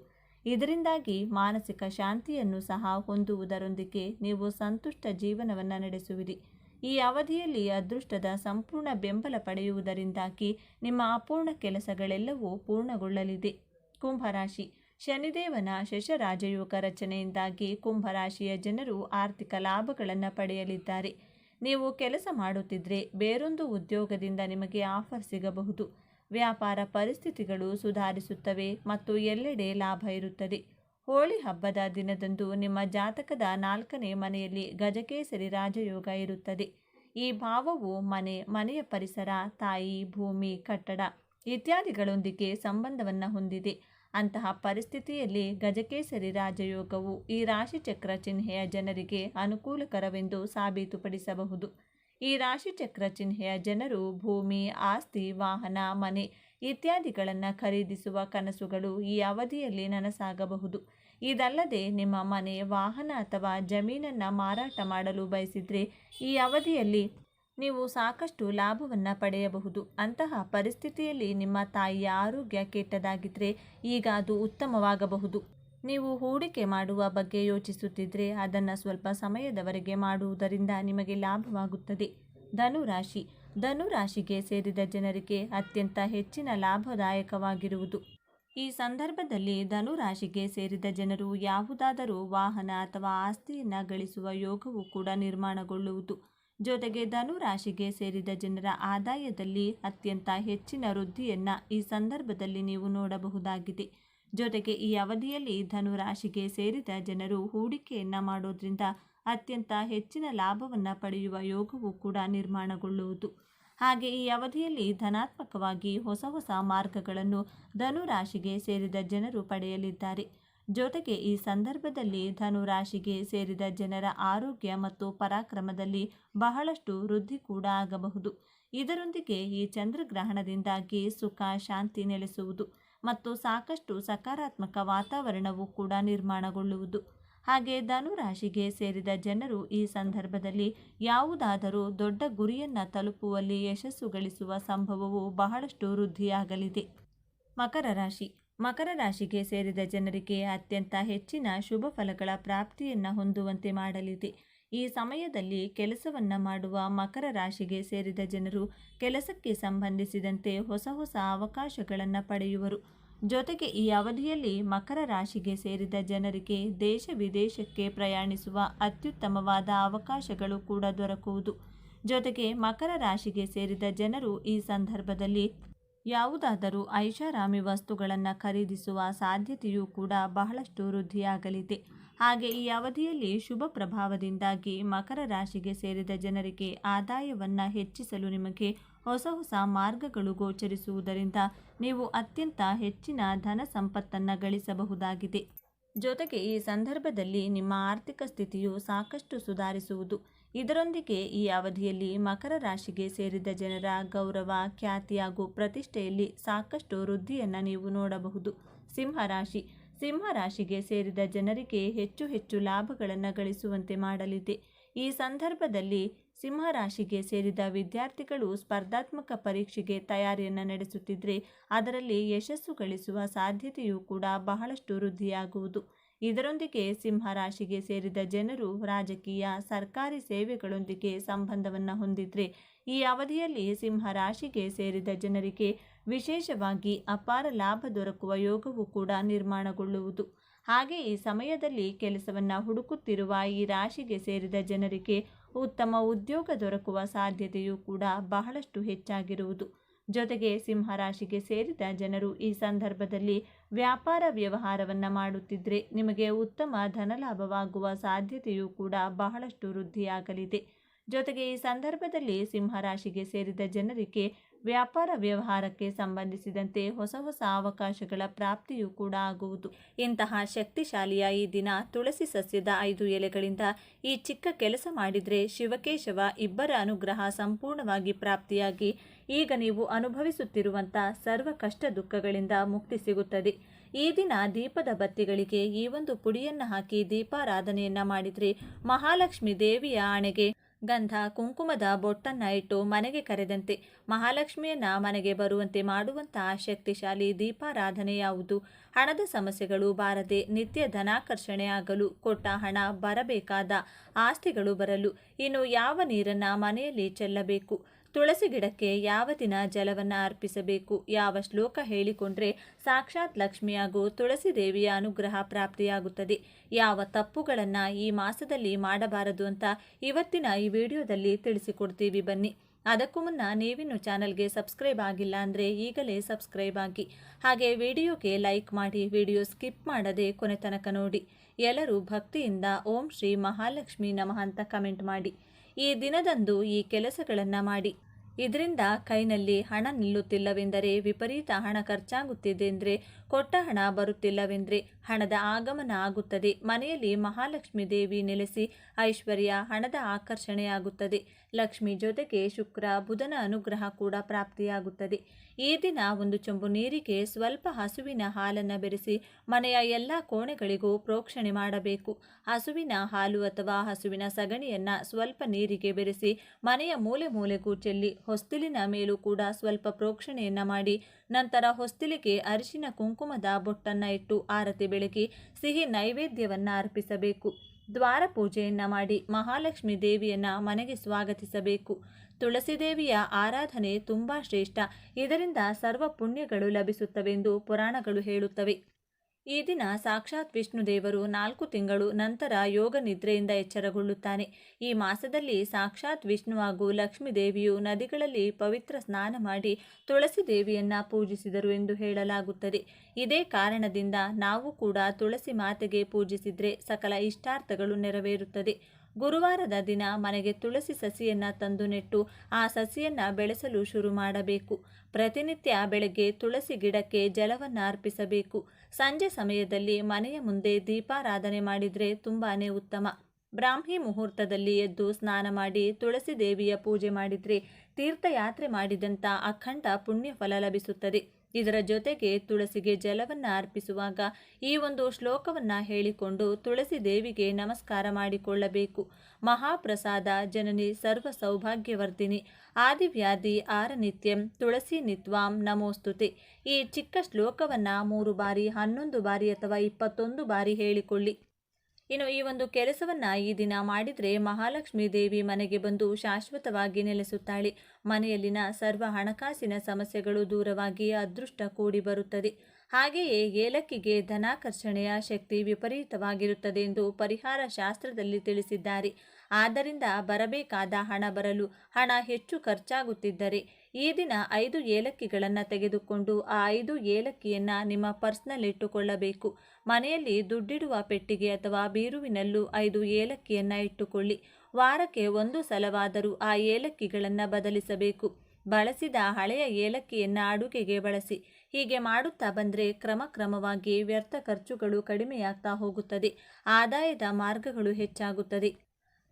ಇದರಿಂದಾಗಿ ಮಾನಸಿಕ ಶಾಂತಿಯನ್ನು ಸಹ ಹೊಂದುವುದರೊಂದಿಗೆ ನೀವು ಸಂತುಷ್ಟ ಜೀವನವನ್ನು ನಡೆಸುವಿರಿ. ಈ ಅವಧಿಯಲ್ಲಿ ಅದೃಷ್ಟದ ಸಂಪೂರ್ಣ ಬೆಂಬಲ ಪಡೆಯುವುದರಿಂದಾಗಿ ನಿಮ್ಮ ಅಪೂರ್ಣ ಕೆಲಸಗಳೆಲ್ಲವೂ ಪೂರ್ಣಗೊಳ್ಳಲಿದೆ. ಕುಂಭರಾಶಿ. ಶನಿದೇವನ ಶಶರಾಜಯೋಗ ರಚನೆಯಿಂದಾಗಿ ಕುಂಭರಾಶಿಯ ಜನರು ಆರ್ಥಿಕ ಲಾಭಗಳನ್ನು ಪಡೆಯಲಿದ್ದಾರೆ. ನೀವು ಕೆಲಸ ಮಾಡುತ್ತಿದ್ದರೆ ಬೇರೊಂದು ಉದ್ಯೋಗದಿಂದ ನಿಮಗೆ ಆಫರ್ ಸಿಗಬಹುದು. ವ್ಯಾಪಾರ ಪರಿಸ್ಥಿತಿಗಳು ಸುಧಾರಿಸುತ್ತವೆ ಮತ್ತು ಎಲ್ಲೆಡೆ ಲಾಭ ಇರುತ್ತದೆ. ಹೋಳಿ ಹಬ್ಬದ ದಿನದಂದು ನಿಮ್ಮ ಜಾತಕದ ನಾಲ್ಕನೇ ಮನೆಯಲ್ಲಿ ಗಜಕೇಸರಿ ರಾಜಯೋಗ ಇರುತ್ತದೆ. ಈ ಭಾವವು ಮನೆ, ಮನೆಯ ಪರಿಸರ, ತಾಯಿ, ಭೂಮಿ, ಕಟ್ಟಡ ಇತ್ಯಾದಿಗಳೊಂದಿಗೆ ಸಂಬಂಧವನ್ನು ಹೊಂದಿದೆ. ಅಂತಹ ಪರಿಸ್ಥಿತಿಯಲ್ಲಿ ಗಜಕೇಸರಿ ರಾಜಯೋಗವು ಈ ರಾಶಿಚಕ್ರ ಚಿಹ್ನೆಯ ಜನರಿಗೆ ಅನುಕೂಲಕರವೆಂದು ಸಾಬೀತುಪಡಿಸಬಹುದು. ಈ ರಾಶಿಚಕ್ರ ಚಿಹ್ನೆಯ ಜನರು ಭೂಮಿ, ಆಸ್ತಿ, ವಾಹನ, ಮನೆ ಇತ್ಯಾದಿಗಳನ್ನು ಖರೀದಿಸುವ ಕನಸುಗಳು ಈ ಅವಧಿಯಲ್ಲಿ ನನಸಾಗಬಹುದು. ಇದಲ್ಲದೆ ನಿಮ್ಮ ಮನೆ, ವಾಹನ ಅಥವಾ ಜಮೀನನ್ನು ಮಾರಾಟ ಮಾಡಲು ಬಯಸಿದರೆ ಈ ಅವಧಿಯಲ್ಲಿ ನೀವು ಸಾಕಷ್ಟು ಲಾಭವನ್ನು ಪಡೆಯಬಹುದು. ಅಂತಹ ಪರಿಸ್ಥಿತಿಯಲ್ಲಿ ನಿಮ್ಮ ತಾಯಿಯ ಆರೋಗ್ಯ ಕೆಟ್ಟದಾಗಿದ್ದರೆ ಈಗ ಅದು ಉತ್ತಮವಾಗಬಹುದು. ನೀವು ಹೂಡಿಕೆ ಮಾಡುವ ಬಗ್ಗೆ ಯೋಚಿಸುತ್ತಿದ್ದರೆ ಅದನ್ನು ಸ್ವಲ್ಪ ಸಮಯದವರೆಗೆ ಮಾಡುವುದರಿಂದ ನಿಮಗೆ ಲಾಭವಾಗುತ್ತದೆ. ಧನುರಾಶಿ ಧನುರಾಶಿಗೆ ಸೇರಿದ ಜನರಿಗೆ ಅತ್ಯಂತ ಹೆಚ್ಚಿನ ಲಾಭದಾಯಕವಾಗಿರುವುದು. ಈ ಸಂದರ್ಭದಲ್ಲಿ ಧನುರಾಶಿಗೆ ಸೇರಿದ ಜನರು ಯಾವುದಾದರೂ ವಾಹನ ಅಥವಾ ಆಸ್ತಿಯನ್ನು ಗಳಿಸುವ ಯೋಗವು ಕೂಡ ನಿರ್ಮಾಣಗೊಳ್ಳುವುದು. ಜೊತೆಗೆ ಧನು ರಾಶಿಗೆ ಸೇರಿದ ಜನರ ಆದಾಯದಲ್ಲಿ ಅತ್ಯಂತ ಹೆಚ್ಚಿನ ವೃದ್ಧಿಯನ್ನು ಈ ಸಂದರ್ಭದಲ್ಲಿ ನೀವು ನೋಡಬಹುದಾಗಿದೆ. ಜೊತೆಗೆ ಈ ಅವಧಿಯಲ್ಲಿ ಧನು ರಾಶಿಗೆ ಸೇರಿದ ಜನರು ಹೂಡಿಕೆಯನ್ನು ಮಾಡೋದ್ರಿಂದ ಅತ್ಯಂತ ಹೆಚ್ಚಿನ ಲಾಭವನ್ನು ಪಡೆಯುವ ಯೋಗವು ಕೂಡ ನಿರ್ಮಾಣಗೊಳ್ಳುವುದು. ಹಾಗೆ ಈ ಅವಧಿಯಲ್ಲಿ ಧನಾತ್ಮಕವಾಗಿ ಹೊಸ ಹೊಸ ಮಾರ್ಗಗಳನ್ನು ಧನುರಾಶಿಗೆ ಸೇರಿದ ಜನರು ಪಡೆಯಲಿದ್ದಾರೆ. ಜೊತೆಗೆ ಈ ಸಂದರ್ಭದಲ್ಲಿ ಧನು ರಾಶಿಗೆ ಸೇರಿದ ಜನರ ಆರೋಗ್ಯ ಮತ್ತು ಪರಾಕ್ರಮದಲ್ಲಿ ಬಹಳಷ್ಟು ವೃದ್ಧಿ ಕೂಡ ಆಗಬಹುದು. ಇದರೊಂದಿಗೆ ಈ ಚಂದ್ರಗ್ರಹಣದಿಂದಾಗಿ ಸುಖ, ಶಾಂತಿ ನೆಲೆಸುವುದು ಮತ್ತು ಸಾಕಷ್ಟು ಸಕಾರಾತ್ಮಕ ವಾತಾವರಣವು ಕೂಡ ನಿರ್ಮಾಣಗೊಳ್ಳುವುದು. ಹಾಗೆ ಧನು ರಾಶಿಗೆ ಸೇರಿದ ಜನರು ಈ ಸಂದರ್ಭದಲ್ಲಿ ಯಾವುದಾದರೂ ದೊಡ್ಡ ಗುರಿಯನ್ನು ತಲುಪುವಲ್ಲಿ ಯಶಸ್ಸು ಗಳಿಸುವ ಸಂಭವವು ಬಹಳಷ್ಟು ವೃದ್ಧಿಯಾಗಲಿದೆ. ಮಕರ ರಾಶಿ. ಮಕರ ರಾಶಿಗೆ ಸೇರಿದ ಜನರಿಗೆ ಅತ್ಯಂತ ಹೆಚ್ಚಿನ ಶುಭ ಫಲಗಳ ಪ್ರಾಪ್ತಿಯನ್ನು ಹೊಂದುವಂತೆ ಮಾಡಲಿದೆ. ಈ ಸಮಯದಲ್ಲಿ ಕೆಲಸವನ್ನು ಮಾಡುವ ಮಕರ ರಾಶಿಗೆ ಸೇರಿದ ಜನರು ಕೆಲಸಕ್ಕೆ ಸಂಬಂಧಿಸಿದಂತೆ ಹೊಸ ಹೊಸ ಅವಕಾಶಗಳನ್ನು ಪಡೆಯುವರು. ಜೊತೆಗೆ ಈ ಅವಧಿಯಲ್ಲಿ ಮಕರ ರಾಶಿಗೆ ಸೇರಿದ ಜನರಿಗೆ ದೇಶ ವಿದೇಶಕ್ಕೆ ಪ್ರಯಾಣಿಸುವ ಅತ್ಯುತ್ತಮವಾದ ಅವಕಾಶಗಳು ಕೂಡ ದೊರಕುವುದು. ಜೊತೆಗೆ ಮಕರ ರಾಶಿಗೆ ಸೇರಿದ ಜನರು ಈ ಸಂದರ್ಭದಲ್ಲಿ ಯಾವುದಾದರೂ ಐಷಾರಾಮಿ ವಸ್ತುಗಳನ್ನು ಖರೀದಿಸುವ ಸಾಧ್ಯತೆಯೂ ಕೂಡ ಬಹಳಷ್ಟು ವೃದ್ಧಿಯಾಗಲಿದೆ. ಹಾಗೆ ಈ ಅವಧಿಯಲ್ಲಿ ಶುಭ ಪ್ರಭಾವದಿಂದಾಗಿ ಮಕರ ರಾಶಿಗೆ ಸೇರಿದ ಜನರಿಗೆ ಆದಾಯವನ್ನು ಹೆಚ್ಚಿಸಲು ನಿಮಗೆ ಹೊಸ ಹೊಸ ಮಾರ್ಗಗಳು ಗೋಚರಿಸುವುದರಿಂದ ನೀವು ಅತ್ಯಂತ ಹೆಚ್ಚಿನ ಧನ ಸಂಪತ್ತನ್ನು ಗಳಿಸಬಹುದಾಗಿದೆ. ಜೊತೆಗೆ ಈ ಸಂದರ್ಭದಲ್ಲಿ ನಿಮ್ಮ ಆರ್ಥಿಕ ಸ್ಥಿತಿಯು ಸಾಕಷ್ಟು ಸುಧಾರಿಸುವುದು. ಇದರೊಂದಿಗೆ ಈ ಅವಧಿಯಲ್ಲಿ ಮಕರ ರಾಶಿಗೆ ಸೇರಿದ ಜನರ ಗೌರವ ಖ್ಯಾತಿ ಹಾಗೂ ಪ್ರತಿಷ್ಠೆಯಲ್ಲಿ ಸಾಕಷ್ಟು ವೃದ್ಧಿಯನ್ನು ನೀವು ನೋಡಬಹುದು. ಸಿಂಹರಾಶಿ ಸಿಂಹರಾಶಿಗೆ ಸೇರಿದ ಜನರಿಗೆ ಹೆಚ್ಚು ಹೆಚ್ಚು ಲಾಭಗಳನ್ನು ಗಳಿಸುವಂತೆ ಮಾಡಲಿದೆ. ಈ ಸಂದರ್ಭದಲ್ಲಿ ಸಿಂಹರಾಶಿಗೆ ಸೇರಿದ ವಿದ್ಯಾರ್ಥಿಗಳು ಸ್ಪರ್ಧಾತ್ಮಕ ಪರೀಕ್ಷೆಗೆ ತಯಾರಿಯನ್ನು ನಡೆಸುತ್ತಿದ್ದರೆ ಅದರಲ್ಲಿ ಯಶಸ್ಸು ಗಳಿಸುವ ಸಾಧ್ಯತೆಯೂ ಕೂಡ ಬಹಳಷ್ಟು ವೃದ್ಧಿಯಾಗುವುದು. ಇದರೊಂದಿಗೆ ಸಿಂಹರಾಶಿಗೆ ಸೇರಿದ ಜನರು ರಾಜಕೀಯ, ಸರ್ಕಾರಿ ಸೇವೆಗಳೊಂದಿಗೆ ಸಂಬಂಧವನ್ನು ಹೊಂದಿದ್ರೆ, ಈ ಅವಧಿಯಲ್ಲಿ ಸಿಂಹರಾಶಿಗೆ ಸೇರಿದ ಜನರಿಗೆ ವಿಶೇಷವಾಗಿ ಅಪಾರ ಲಾಭ ದೊರಕುವ ಯೋಗವು ಕೂಡ ನಿರ್ಮಾಣಗೊಳ್ಳುವುದು. ಹಾಗೆ ಈ ಸಮಯದಲ್ಲಿ ಕೆಲಸವನ್ನು ಹುಡುಕುತ್ತಿರುವ ಈ ರಾಶಿಗೆ ಸೇರಿದ ಜನರಿಗೆ ಉತ್ತಮ ಉದ್ಯೋಗ ದೊರಕುವ ಸಾಧ್ಯತೆಯೂ ಕೂಡ ಬಹಳಷ್ಟು ಹೆಚ್ಚಾಗಿರುವುದು. ಜೊತೆಗೆ ಸಿಂಹರಾಶಿಗೆ ಸೇರಿದ ಜನರು ಈ ಸಂದರ್ಭದಲ್ಲಿ ವ್ಯಾಪಾರ ವ್ಯವಹಾರವನ್ನು ಮಾಡುತ್ತಿದ್ದರೆ ನಿಮಗೆ ಉತ್ತಮ ಧನಲಾಭವಾಗುವ ಸಾಧ್ಯತೆಯೂ ಕೂಡ ಬಹಳಷ್ಟು ವೃದ್ಧಿಯಾಗಲಿದೆ. ಜೊತೆಗೆ ಈ ಸಂದರ್ಭದಲ್ಲಿ ಸಿಂಹರಾಶಿಗೆ ಸೇರಿದ ಜನರಿಗೆ ವ್ಯಾಪಾರ ವ್ಯವಹಾರಕ್ಕೆ ಸಂಬಂಧಿಸಿದಂತೆ ಹೊಸ ಹೊಸ ಅವಕಾಶಗಳ ಪ್ರಾಪ್ತಿಯೂ ಕೂಡ ಆಗುವುದು. ಇಂತಹ ಶಕ್ತಿಶಾಲಿಯ ಈ ದಿನ ತುಳಸಿ ಸಸ್ಯದ ಐದು ಎಲೆಗಳಿಂದ ಈ ಚಿಕ್ಕ ಕೆಲಸ ಮಾಡಿದರೆ ಶಿವಕೇಶವ ಇಬ್ಬರ ಅನುಗ್ರಹ ಸಂಪೂರ್ಣವಾಗಿ ಪ್ರಾಪ್ತಿಯಾಗಿ ಈಗ ನೀವು ಅನುಭವಿಸುತ್ತಿರುವಂಥ ಸರ್ವ ಕಷ್ಟ ದುಃಖಗಳಿಂದ ಮುಕ್ತಿ ಸಿಗುತ್ತದೆ. ಈ ದಿನ ದೀಪದ ಬತ್ತಿಗಳಿಗೆ ಈ ಒಂದು ಪುಡಿಯನ್ನು ಹಾಕಿ ದೀಪಾರಾಧನೆಯನ್ನು ಮಾಡಿದರೆ ಮಹಾಲಕ್ಷ್ಮಿ ದೇವಿಯ ಆಣೆಗೆ ಗಂಧ, ಕುಂಕುಮದ ಬೊಟ್ಟನ್ನ ಇಟ್ಟು ಮನೆಗೆ ಕರೆದಂತೆ ಮಹಾಲಕ್ಷ್ಮಿಯನ್ನ ಮನೆಗೆ ಬರುವಂತೆ ಮಾಡುವಂತಹ ಶಕ್ತಿಶಾಲಿ ದೀಪಾರಾಧನೆ ಯಾವುದು? ಹಣದ ಸಮಸ್ಯೆಗಳು ಬಾರದೆ ನಿತ್ಯ ಧನಾಕರ್ಷಣೆ ಆಗಲು ಕೊಟ್ಟ ಹಣ ಬರಬೇಕಾದ ಆಸ್ತಿಗಳು ಬರಲು ಇನ್ನು ಯಾವ ನೀರನ್ನ ಮನೆಯಲ್ಲಿ ಚೆಲ್ಲಬೇಕು? ತುಳಸಿ ಗಿಡಕ್ಕೆ ಯಾವ ದಿನ ಜಲವನ್ನ ಅರ್ಪಿಸಬೇಕು? ಯಾವ ಶ್ಲೋಕ ಹೇಳಿಕೊಂಡ್ರೆ ಸಾಕ್ಷಾತ್ ಲಕ್ಷ್ಮಿ ಹಾಗೂ ತುಳಸಿ ದೇವಿಯ ಅನುಗ್ರಹ ಪ್ರಾಪ್ತಿಯಾಗುತ್ತದೆ. ಯಾವ ತಪ್ಪುಗಳನ್ನು ಈ ಮಾಸದಲ್ಲಿ ಮಾಡಬಾರದು ಅಂತ ಇವತ್ತಿನ ಈ ವಿಡಿಯೋದಲ್ಲಿ ತಿಳಿಸಿಕೊಡ್ತೀವಿ ಬನ್ನಿ. ಅದಕ್ಕೂ ಮುನ್ನ ನೀವಿನ್ನು ಚಾನಲ್ಗೆ ಸಬ್ಸ್ಕ್ರೈಬ್ ಆಗಿಲ್ಲ ಅಂದರೆ ಈಗಲೇ ಸಬ್ಸ್ಕ್ರೈಬ್ ಆಗಿ. ಹಾಗೆ ವಿಡಿಯೋಗೆ ಲೈಕ್ ಮಾಡಿ ವಿಡಿಯೋ ಸ್ಕಿಪ್ ಮಾಡದೆ ಕೊನೆ ತನಕ ನೋಡಿ. ಎಲ್ಲರೂ ಭಕ್ತಿಯಿಂದ ಓಂ ಶ್ರೀ ಮಹಾಲಕ್ಷ್ಮಿ ನಮಃ ಅಂತ ಕಮೆಂಟ್ ಮಾಡಿ. ಈ ದಿನದಂದು ಈ ಕೆಲಸಗಳನ್ನು ಮಾಡಿ. ಇದರಿಂದ ಕೈನಲ್ಲಿ ಹಣ ನಿಲ್ಲುತ್ತಿಲ್ಲವೆಂದರೆ ವಿಪರೀತ ಹಣ ಖರ್ಚಾಗುತ್ತಿದೆ ಎಂದರೆ ಕೊಟ್ಟ ಹಣ ಬರುತ್ತಿಲ್ಲವೆಂದರೆ ಹಣದ ಆಗಮನ ಆಗುತ್ತದೆ. ಮನೆಯಲ್ಲಿ ಮಹಾಲಕ್ಷ್ಮಿ ದೇವಿ ನೆಲೆಸಿ ಐಶ್ವರ್ಯ ಹಣದ ಆಕರ್ಷಣೆಯಾಗುತ್ತದೆ. ಲಕ್ಷ್ಮಿ ಜೊತೆಗೆ ಶುಕ್ರ, ಬುಧನ ಅನುಗ್ರಹ ಕೂಡ ಪ್ರಾಪ್ತಿಯಾಗುತ್ತದೆ. ಈ ದಿನ ಒಂದು ಚೊಂಬು ನೀರಿಗೆ ಸ್ವಲ್ಪ ಹಸುವಿನ ಹಾಲನ್ನು ಬೆರೆಸಿ ಮನೆಯ ಎಲ್ಲ ಕೋಣೆಗಳಿಗೂ ಪ್ರೋಕ್ಷಣೆ ಮಾಡಬೇಕು. ಹಸುವಿನ ಹಾಲು ಅಥವಾ ಹಸುವಿನ ಸಗಣಿಯನ್ನು ಸ್ವಲ್ಪ ನೀರಿಗೆ ಬೆರೆಸಿ ಮನೆಯ ಮೂಲೆ ಮೂಲೆಗೂ ಚೆಲ್ಲಿ ಹೊಸ್ತಿಲಿನ ಮೇಲೂ ಕೂಡ ಸ್ವಲ್ಪ ಪ್ರೋಕ್ಷಣೆಯನ್ನು ಮಾಡಿ, ನಂತರ ಹೊಸ್ತಿಲಿಗೆ ಅರಿಶಿನ ಕುಂಕುಮದ ಬೊಟ್ಟನ್ನು ಇಟ್ಟು ಆರತಿ ಬೆಳಗಿ ಸಿಹಿ ನೈವೇದ್ಯವನ್ನು ಅರ್ಪಿಸಬೇಕು. ದ್ವಾರ ಪೂಜೆಯನ್ನು ಮಾಡಿ ಮಹಾಲಕ್ಷ್ಮಿ ದೇವಿಯನ್ನ ಮನೆಗೆ ಸ್ವಾಗತಿಸಬೇಕು. ತುಳಸಿ ದೇವಿಯ ಆರಾಧನೆ ತುಂಬಾ ಶ್ರೇಷ್ಠ. ಇದರಿಂದ ಸರ್ವ ಪುಣ್ಯಗಳು ಲಭಿಸುತ್ತವೆಂದು ಪುರಾಣಗಳು ಹೇಳುತ್ತವೆ. ಈ ದಿನ ಸಾಕ್ಷಾತ್ ವಿಷ್ಣು ದೇವರು ನಾಲ್ಕು ತಿಂಗಳು ನಂತರ ಯೋಗ ನಿದ್ರೆಯಿಂದ ಎಚ್ಚರಗೊಳ್ಳುತ್ತಾನೆ. ಈ ಮಾಸದಲ್ಲಿ ಸಾಕ್ಷಾತ್ ವಿಷ್ಣು ಹಾಗೂ ಲಕ್ಷ್ಮೀ ದೇವಿಯು ನದಿಗಳಲ್ಲಿ ಪವಿತ್ರ ಸ್ನಾನ ಮಾಡಿ ತುಳಸಿ ದೇವಿಯನ್ನ ಪೂಜಿಸಿದರು ಎಂದು ಹೇಳಲಾಗುತ್ತದೆ. ಇದೇ ಕಾರಣದಿಂದ ನಾವು ಕೂಡ ತುಳಸಿ ಮಾತೆಗೆ ಪೂಜಿಸಿದ್ರೆ ಸಕಲ ಇಷ್ಟಾರ್ಥಗಳು ನೆರವೇರುತ್ತದೆ. ಗುರುವಾರದ ದಿನ ಮನೆಗೆ ತುಳಸಿ ಸಸಿಯನ್ನ ತಂದು ನೆಟ್ಟು ಆ ಸಸಿಯನ್ನ ಬೆಳೆಸಲು ಶುರು ಮಾಡಬೇಕು. ಪ್ರತಿನಿತ್ಯ ಬೆಳಗ್ಗೆ ತುಳಸಿ ಗಿಡಕ್ಕೆ ಜಲವನ್ನು ಅರ್ಪಿಸಬೇಕು. ಸಂಜೆ ಸಮಯದಲ್ಲಿ ಮನೆಯ ಮುಂದೆ ದೀಪಾರಾಧನೆ ಮಾಡಿದರೆ ತುಂಬಾ ಉತ್ತಮ. ಬ್ರಾಹ್ಮಿ ಮುಹೂರ್ತದಲ್ಲಿ ಎದ್ದು ಸ್ನಾನ ಮಾಡಿ ತುಳಸಿ ದೇವಿಯ ಪೂಜೆ ಮಾಡಿದರೆ ತೀರ್ಥಯಾತ್ರೆ ಮಾಡಿದಂಥ ಅಖಂಡ ಪುಣ್ಯ ಫಲ ಲಭಿಸುತ್ತದೆ. ಇದರ ಜೊತೆಗೆ ತುಳಸಿಗೆ ಜಲವನ್ನು ಅರ್ಪಿಸುವಾಗ ಈ ಒಂದು ಶ್ಲೋಕವನ್ನು ಹೇಳಿಕೊಂಡು ತುಳಸಿ ದೇವಿಗೆ ನಮಸ್ಕಾರ ಮಾಡಿಕೊಳ್ಳಬೇಕು. ಮಹಾಪ್ರಸಾದ, ಜನನಿ, ಸರ್ವ ಸೌಭಾಗ್ಯವರ್ಧಿನಿ, ಆದಿವ್ಯಾಧಿ, ಆರನಿತ್ಯಂ, ತುಳಸಿ ನಿತ್ವಾಂ, ನಮೋಸ್ತುತೆ. ಈ ಚಿಕ್ಕ ಶ್ಲೋಕವನ್ನು ಮೂರು ಬಾರಿ, ಹನ್ನೊಂದು ಬಾರಿ ಅಥವಾ ಇಪ್ಪತ್ತೊಂದು ಬಾರಿ ಹೇಳಿಕೊಳ್ಳಿ. ಇನ್ನು ಈ ಒಂದು ಕೆಲಸವನ್ನು ಈ ದಿನ ಮಾಡಿದರೆ ಮಹಾಲಕ್ಷ್ಮಿ ದೇವಿ ಮನೆಗೆ ಬಂದು ಶಾಶ್ವತವಾಗಿ ನೆಲೆಸುತ್ತಾಳೆ. ಮನೆಯಲ್ಲಿನ ಸರ್ವ ಹಣಕಾಸಿನ ಸಮಸ್ಯೆಗಳು ದೂರವಾಗಿ ಅದೃಷ್ಟ ಕೂಡಿ ಬರುತ್ತದೆ. ಹಾಗೆಯೇ ಏಲಕ್ಕಿಗೆ ಧನಾಕರ್ಷಣೆಯ ಶಕ್ತಿ ವಿಪರೀತವಾಗಿರುತ್ತದೆ ಎಂದು ಪರಿಹಾರ ಶಾಸ್ತ್ರದಲ್ಲಿ ತಿಳಿಸಿದ್ದಾರೆ. ಆದ್ದರಿಂದ ಬರಬೇಕಾದ ಹಣ ಬರಲು ಹಣ ಹೆಚ್ಚು ಖರ್ಚಾಗುತ್ತಿದ್ದರೆ ಈ ದಿನ ಐದು ಏಲಕ್ಕಿಗಳನ್ನು ತೆಗೆದುಕೊಂಡು ಆ ಐದು ಏಲಕ್ಕಿಯನ್ನು ನಿಮ್ಮ ಪರ್ಸ್ನಲ್ಲಿ ಇಟ್ಟುಕೊಳ್ಳಬೇಕು. ಮನೆಯಲ್ಲಿ ದುಡ್ಡಿಡುವ ಪೆಟ್ಟಿಗೆ ಅಥವಾ ಬೀರುವಿನಲ್ಲೂ ಐದು ಏಲಕ್ಕಿಯನ್ನು ಇಟ್ಟುಕೊಳ್ಳಿ. ವಾರಕ್ಕೆ ಒಂದು ಸಲವಾದರೂ ಆ ಏಲಕ್ಕಿಗಳನ್ನು ಬದಲಿಸಬೇಕು. ಬಳಸಿದ ಹಳೆಯ ಏಲಕ್ಕಿಯನ್ನು ಅಡುಗೆಗೆ ಬಳಸಿ. ಹೀಗೆ ಮಾಡುತ್ತಾ ಬಂದರೆ ಕ್ರಮಕ್ರಮವಾಗಿ ವ್ಯರ್ಥ ಖರ್ಚುಗಳು ಕಡಿಮೆಯಾಗ್ತಾ ಹೋಗುತ್ತದೆ. ಆದಾಯದ ಮಾರ್ಗಗಳು ಹೆಚ್ಚಾಗುತ್ತದೆ.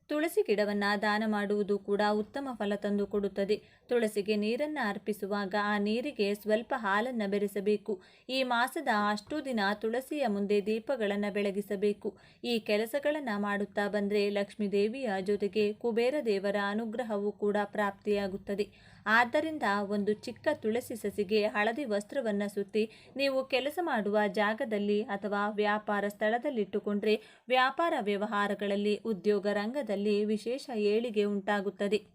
ತುಳಸಿ ಗಿಡವನ್ನು ದಾನ ಮಾಡುವುದು ಕೂಡ ಉತ್ತಮ ಫಲ ತಂದು ಕೊಡುತ್ತದೆ. ತುಳಸಿಗೆ ನೀರನ್ನು ಅರ್ಪಿಸುವಾಗ ಆ ನೀರಿಗೆ ಸ್ವಲ್ಪ ಹಾಲನ್ನು ಬೆರೆಸಬೇಕು. ಈ ಮಾಸದ ಅಷ್ಟು ದಿನ ತುಳಸಿಯ ಮುಂದೆ ದೀಪಗಳನ್ನು ಬೆಳಗಿಸಬೇಕು. ಈ ಕೆಲಸಗಳನ್ನು ಮಾಡುತ್ತಾ ಬಂದರೆ ಲಕ್ಷ್ಮೀದೇವಿಯ ಜೊತೆಗೆ ಕುಬೇರ ದೇವರ ಅನುಗ್ರಹವೂ ಕೂಡ ಪ್ರಾಪ್ತಿಯಾಗುತ್ತದೆ. ಆದ್ದರಿಂದ ಒಂದು ಚಿಕ್ಕ ತುಳಸಿ ಸಸಿಗೆ ಹಳದಿ ವಸ್ತ್ರವನ್ನು ಸುತ್ತಿ ನೀವು ಕೆಲಸ ಮಾಡುವ ಜಾಗದಲ್ಲಿ ಅಥವಾ ವ್ಯಾಪಾರ ಸ್ಥಳದಲ್ಲಿಟ್ಟುಕೊಂಡ್ರೆ ವ್ಯಾಪಾರ ವ್ಯವಹಾರಗಳಲ್ಲಿ ಉದ್ಯೋಗ ರಂಗದಲ್ಲಿ ವಿಶೇಷ ಏಳಿಗೆ ಉಂಟಾಗುತ್ತದೆ.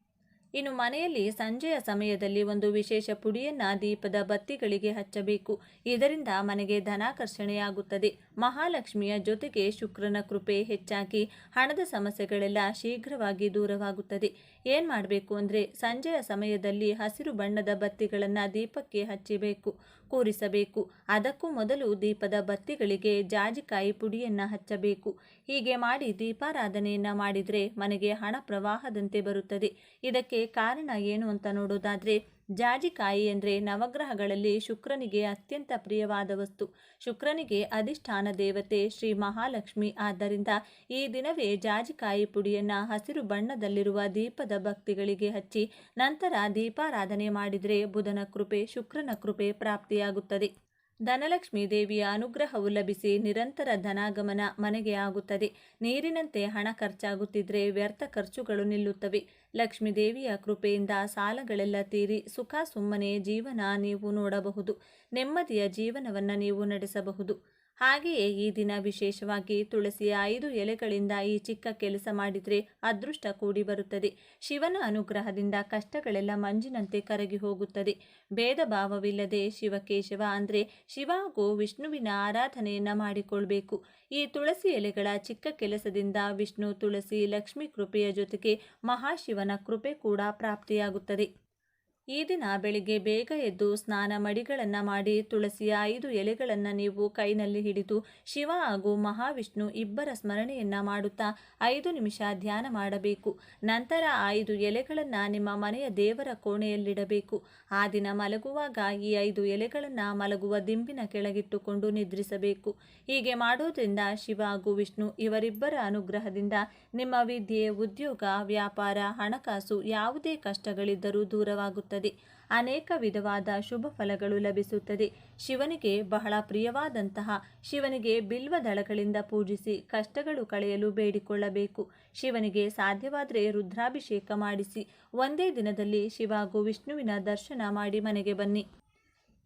ಇನ್ನು ಮನೆಯಲ್ಲಿ ಸಂಜೆಯ ಸಮಯದಲ್ಲಿ ಒಂದು ವಿಶೇಷ ಪುಡಿಯನ್ನ ದೀಪದ ಬತ್ತಿಗಳಿಗೆ ಹಚ್ಚಬೇಕು. ಇದರಿಂದ ಮನೆಗೆ ಧನಾಕರ್ಷಣೆಯಾಗುತ್ತದೆ. ಮಹಾಲಕ್ಷ್ಮಿಯ ಜೊತೆಗೆ ಶುಕ್ರನ ಕೃಪೆ ಹೆಚ್ಚಾಗಿ ಹಣದ ಸಮಸ್ಯೆಗಳೆಲ್ಲ ಶೀಘ್ರವಾಗಿ ದೂರವಾಗುತ್ತದೆ. ಏನು ಮಾಡಬೇಕು ಅಂದ್ರೆ ಸಂಜೆಯ ಸಮಯದಲ್ಲಿ ಹಸಿರು ಬಣ್ಣದ ಬತ್ತಿಗಳನ್ನು ದೀಪಕ್ಕೆ ಹಚ್ಚಬೇಕು. ಕೂರಿಸಬೇಕು. ಅದಕ್ಕೂ ಮೊದಲು ದೀಪದ ಬತ್ತಿಗಳಿಗೆ ಜಾಜಿಕಾಯಿ ಪುಡಿಯನ್ನು ಹಚ್ಚಬೇಕು. ಹೀಗೆ ಮಾಡಿ ದೀಪಾರಾಧನೆಯನ್ನು ಮಾಡಿದರೆ ಮನೆಗೆ ಹಣ ಪ್ರವಾಹದಂತೆ ಬರುತ್ತದೆ. ಇದಕ್ಕೆ ಕಾರಣ ಏನು ಅಂತ ನೋಡೋದಾದರೆ ಜಾಜಿಕಾಯಿ ಎಂದರೆ ನವಗ್ರಹಗಳಲ್ಲಿ ಶುಕ್ರನಿಗೆ ಅತ್ಯಂತ ಪ್ರಿಯವಾದ ವಸ್ತು ಶುಕ್ರನಿಗೆ ಅಧಿಷ್ಠಾನ ದೇವತೆ ಶ್ರೀ ಮಹಾಲಕ್ಷ್ಮಿ. ಆದ್ದರಿಂದ ಈ ದಿನವೇ ಜಾಜಿಕಾಯಿ ಪುಡಿಯನ್ನು ಹಸಿರು ಬಣ್ಣದಲ್ಲಿರುವ ದೀಪದ ಭಕ್ತಿಗಳಿಗೆ ಹಚ್ಚಿ, ನಂತರ ದೀಪಾರಾಧನೆ ಮಾಡಿದರೆ ಬುಧನ ಕೃಪೆ, ಶುಕ್ರನ ಕೃಪೆ ಪ್ರಾಪ್ತಿಯಾಗುತ್ತದೆ. ಧನಲಕ್ಷ್ಮೀ ದೇವಿಯ ಅನುಗ್ರಹವು ಲಭಿಸಿ ನಿರಂತರ ಧನಾಗಮನ ಮನೆಗೆ ಆಗುತ್ತದೆ. ನೀರಿನಂತೆ ಹಣ ಖರ್ಚಾಗುತ್ತಿದ್ರೆ ವ್ಯರ್ಥ ಖರ್ಚುಗಳು ನಿಲ್ಲುತ್ತವೆ. ಲಕ್ಷ್ಮೀ ದೇವಿಯ ಕೃಪೆಯಿಂದ ಸಾಲಗಳೆಲ್ಲ ತೀರಿ ಸುಖ ಸುಮ್ಮನೆ ಜೀವನ ನೀವು ನೋಡಬಹುದು. ನೆಮ್ಮದಿಯ ಜೀವನವನ್ನು ನೀವು ನಡೆಸಬಹುದು. ಹಾಗೆಯೇ ಈ ದಿನ ವಿಶೇಷವಾಗಿ ತುಳಸಿಯ ಐದು ಎಲೆಗಳಿಂದ ಈ ಚಿಕ್ಕ ಕೆಲಸ ಮಾಡಿದರೆ ಅದೃಷ್ಟ ಕೂಡಿ ಬರುತ್ತದೆ. ಶಿವನ ಅನುಗ್ರಹದಿಂದ ಕಷ್ಟಗಳೆಲ್ಲ ಮಂಜಿನಂತೆ ಕರಗಿ ಹೋಗುತ್ತದೆ. ಭೇದ ಭಾವವಿಲ್ಲದೆ ಶಿವಕೇಶವ ಅಂದರೆ ಶಿವ ಹಾಗೂ ವಿಷ್ಣುವಿನ ಆರಾಧನೆಯನ್ನು ಮಾಡಿಕೊಳ್ಬೇಕು. ಈ ತುಳಸಿ ಎಲೆಗಳ ಚಿಕ್ಕ ಕೆಲಸದಿಂದ ವಿಷ್ಣು, ತುಳಸಿ, ಲಕ್ಷ್ಮೀ ಕೃಪೆಯ ಜೊತೆಗೆ ಮಹಾಶಿವನ ಕೃಪೆ ಕೂಡ ಪ್ರಾಪ್ತಿಯಾಗುತ್ತದೆ. ಈ ದಿನ ಬೆಳಿಗ್ಗೆ ಬೇಗ ಎದ್ದು ಸ್ನಾನ ಮಡಿಗಳನ್ನು ಮಾಡಿ ತುಳಸಿಯ ಐದು ಎಲೆಗಳನ್ನು ನೀವು ಕೈನಲ್ಲಿ ಹಿಡಿದು ಶಿವ ಹಾಗೂ ಮಹಾವಿಷ್ಣು ಇಬ್ಬರ ಸ್ಮರಣೆಯನ್ನ ಮಾಡುತ್ತಾ ಐದು ನಿಮಿಷ ಧ್ಯಾನ ಮಾಡಬೇಕು. ನಂತರ ಐದು ಎಲೆಗಳನ್ನು ನಿಮ್ಮ ಮನೆಯ ದೇವರ ಕೋಣೆಯಲ್ಲಿಡಬೇಕು. ಆ ದಿನ ಮಲಗುವಾಗ ಈ ಐದು ಎಲೆಗಳನ್ನು ಮಲಗುವ ದಿಂಬಿನ ಕೆಳಗಿಟ್ಟುಕೊಂಡು ನಿದ್ರಿಸಬೇಕು. ಹೀಗೆ ಮಾಡೋದ್ರಿಂದ ಶಿವ ಹಾಗೂ ವಿಷ್ಣು ಇವರಿಬ್ಬರ ಅನುಗ್ರಹದಿಂದ ನಿಮ್ಮ ವಿದ್ಯೆ, ಉದ್ಯೋಗ, ವ್ಯಾಪಾರ, ಹಣಕಾಸು ಯಾವುದೇ ಕಷ್ಟಗಳಿದ್ದರೂ ದೂರವಾಗುತ್ತದೆ ಅನೇಕ ವಿಧವಾದ ಶುಭ ಫಲಗಳು ಲಭಿಸುತ್ತದೆ. ಶಿವನಿಗೆ ಬಹಳ ಪ್ರಿಯವಾದಂತಹ ಶಿವನಿಗೆ ಬಿಲ್ವ ದಳಗಳಿಂದ ಪೂಜಿಸಿ ಕಷ್ಟಗಳು ಕಳೆಯಲು ಬೇಡಿಕೊಳ್ಳಬೇಕು. ಶಿವನಿಗೆ ಸಾಧ್ಯವಾದರೆ ರುದ್ರಾಭಿಷೇಕ ಮಾಡಿಸಿ. ಒಂದೇ ದಿನದಲ್ಲಿ ಶಿವ ಹಾಗೂ ವಿಷ್ಣುವಿನ ದರ್ಶನ ಮಾಡಿ ಮನೆಗೆ ಬನ್ನಿ.